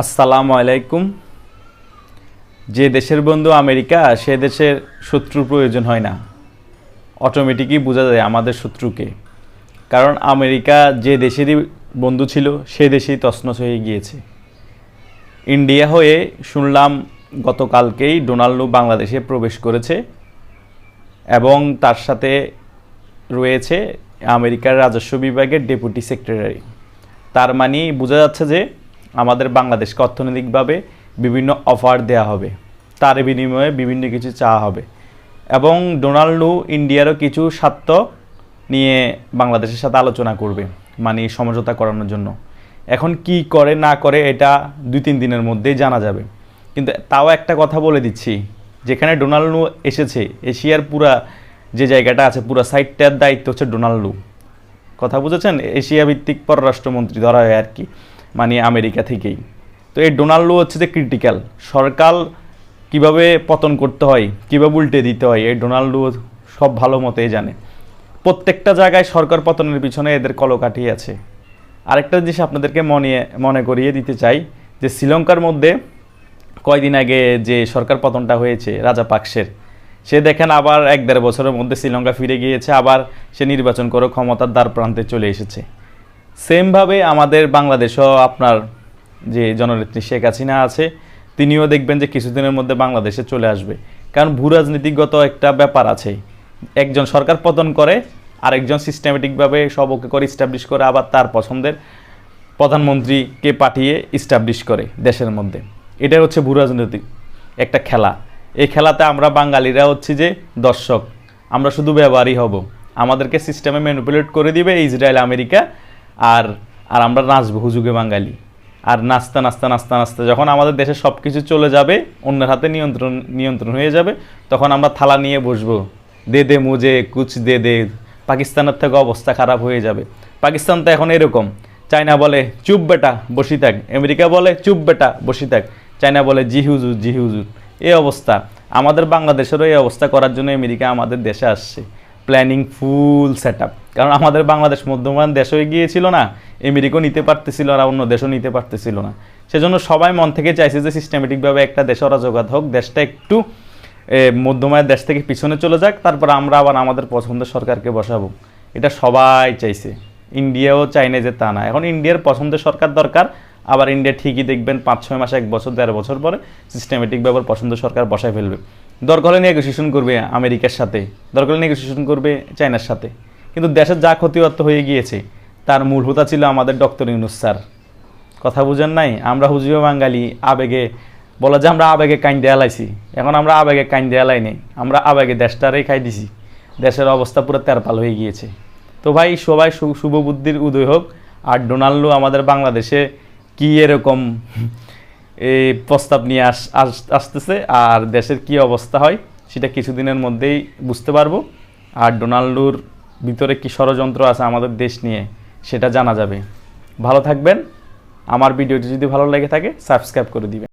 আসসালামু আলাইকুম। যে দেশের বন্ধু আমেরিকা, সে দেশের শত্রুর প্রয়োজন হয় না। অটোমেটিকই বোঝা যায় আমাদের শত্রুকে। কারণ আমেরিকা যে দেশেরই বন্ধু ছিল, সে দেশেই তছনছ হয়ে গিয়েছে। ইন্ডিয়া হয়ে শুনলাম গতকালকেই ডোনাল্ডো বাংলাদেশে প্রবেশ করেছে এবং তার সাথে রয়েছে আমেরিকার রাজস্ব বিভাগের ডেপুটি সেক্রেটারি। তার মানে বোঝা যাচ্ছে যে আমাদের বাংলাদেশকে অর্থনৈতিকভাবে বিভিন্ন অফার দেওয়া হবে। তার বিনিময়ে বিভিন্ন কিছু চাওয়া হবে। এবং ডোনাল্ডো ইন্ডিয়ারও কিছু স্বার্থ নিয়ে বাংলাদেশের সাথে আলোচনা করবে মানে সমঝোতা করানোর জন্য। এখন কি করে, না করে, এটা দুই তিন দিনের মধ্যেই জানা যাবে। কিন্তু তাও একটা কথা বলে দিচ্ছি, যেখানে ডোনাল্ডো এসেছে, এশিয়ার পুরা যে জায়গাটা আছে, পুরা সাইডটার দায়িত্ব হচ্ছে ডোনাল্ডো কথা বুঝেছেন? এশিয়া ভিত্তিক পররাষ্ট্রমন্ত্রী ধরা হয় আর কি। মানে আমেরিকা থেকেই। তো এই ডোনাল্ডো হচ্ছে যে ক্রিটিক্যাল সরকার কীভাবে পতন করতে হয়, কীভাবে উল্টে দিতে হয়, এই ডোনাল্ডো সব ভালো মতেই জানে। প্রত্যেকটা জায়গায় সরকার পতনের পিছনে এদের কলকাঠি আছে। আরেকটা জিনিস আপনাদেরকে মনে মনে করিয়ে দিতে চাই, যে শ্রীলঙ্কার মধ্যে কয়দিন আগে যে সরকার পতনটা হয়েছে, রাজা পাকসের সে দেখেন আবার এক দেড় বছরের মধ্যে শ্রীলঙ্কা ফিরে গিয়েছে, আবার সে নির্বাচন করে ক্ষমতার দ্বার প্রান্তে চলে এসেছে। সেমভাবে আমাদের বাংলাদেশও আপনার যে জননেত্রী শেখ হাসিনা আছে, তিনিও দেখবেন যে কিছুদিনের মধ্যে বাংলাদেশে চলে আসবে। কারণ ভূ রাজনীতিগত একটা ব্যাপার আছে। একজন সরকার পতন করে, আরেকজন সিস্টেমেটিকভাবে সব ওকে করে ইস্টাবলিশ করে, আবার তার পছন্দের প্রধানমন্ত্রীকে পাঠিয়ে ইস্টাবলিশ করে দেশের মধ্যে। এটাই হচ্ছে ভূ রাজনৈতিক একটা খেলা। এই খেলাতে আমরা বাঙালিরা হচ্ছে যে দর্শক। আমরা শুধু ব্যবহারই হব। আমাদেরকে সিস্টেমে ম্যানিপুলেট করে দিবে ইসরায়েল আমেরিকা আর আর আমরা নাচবো হুজুগে বাঙালি। আর নাচতে নাচতে নাচতে নাচতে যখন আমাদের দেশে সব কিছু চলে যাবে, অন্যের হাতে নিয়ন্ত্রণ নিয়ন্ত্রণ হয়ে যাবে, তখন আমরা থালা নিয়ে বসবো। দে দে মুজে কুচ দে দে। পাকিস্তানের থেকে অবস্থা খারাপ হয়ে যাবে। পাকিস্তান তো এখন এরকম। চায়না বলে, চুপ বেটা, বসি থাক। আমেরিকা বলে, চুপ বেটা, বসি থাক। চায়না বলে, জি হুজুর জি হুজুর। এই অবস্থা। আমাদের বাংলাদেশেরও এই অবস্থা করার জন্য আমেরিকা আমাদের দেশে আসছে। প্ল্যানিং ফুল সেট কারণ আমাদের বাংলাদেশ মধ্যমান দেশ গিয়েছিল না, আমেরিকাও নিতে পারতেছিল আর অন্য দেশও নিতে পারতেছিল না। সেজন্য সবাই মন থেকে চাইছে যে সিস্টেমেটিকভাবে একটা দেশ অরাজকতা হোক, দেশটা একটু মধ্যমায়ের দেশ থেকে পিছনে চলে যাক, তারপর আমরা আবার আমাদের পছন্দের সরকারকে বসাবো। এটা সবাই চাইছে। ইন্ডিয়াও চাই না যে তা না। এখন ইন্ডিয়ার পছন্দের সরকার দরকার, আবার ইন্ডিয়া ঠিকই দেখবেন পাঁচ, ছয় মাস, এক বছর, দেড় বছর পরে সিস্টেমেটিকভাবে পছন্দের সরকার বসায় ফেলবে। দরকার হলে নেগোসিয়েশন করবে আমেরিকার সাথে, দরকার হলে নেগোসিয়েশন করবে চায়নার সাথে। কিন্তু দেশের যা ক্ষতিগত হয়ে গিয়েছে, তার মূল হোতা ছিল আমাদের ডক্টর ইউনুস স্যার। কথা বুঝেন নাই? আমরা হুজুর বাঙালি, আবেগে, বলা যে আমরা আবেগে কাইন দেয়া লাইছি এখন আমরা আবেগে কাইন দেয়া লাই নেই। আমরা আবেগে দেশটারেই খাই দিছি। দেশের অবস্থা পুরো তেরপাল হয়ে গিয়েছে। তো ভাই, সবাই শুভ বুদ্ধির উদয় হোক। আর ডোনাল্ডো আমাদের বাংলাদেশে কি এরকম এই প্রস্তাব নিয়ে আস- আসতেছে আর দেশের কি অবস্থা হয়, সেটা কিছুদিনের মধ্যেই বুঝতে পারব। আর ডোনাল্ডোর ভিতরে কি ষড়যন্ত্র আছে আমাদের দেশ নিয়ে, সেটা জানা যাবে। ভালো থাকবেন। আমার ভিডিওটি যদি ভালো লেগে থাকে, সাবস্ক্রাইব করে দিবেন।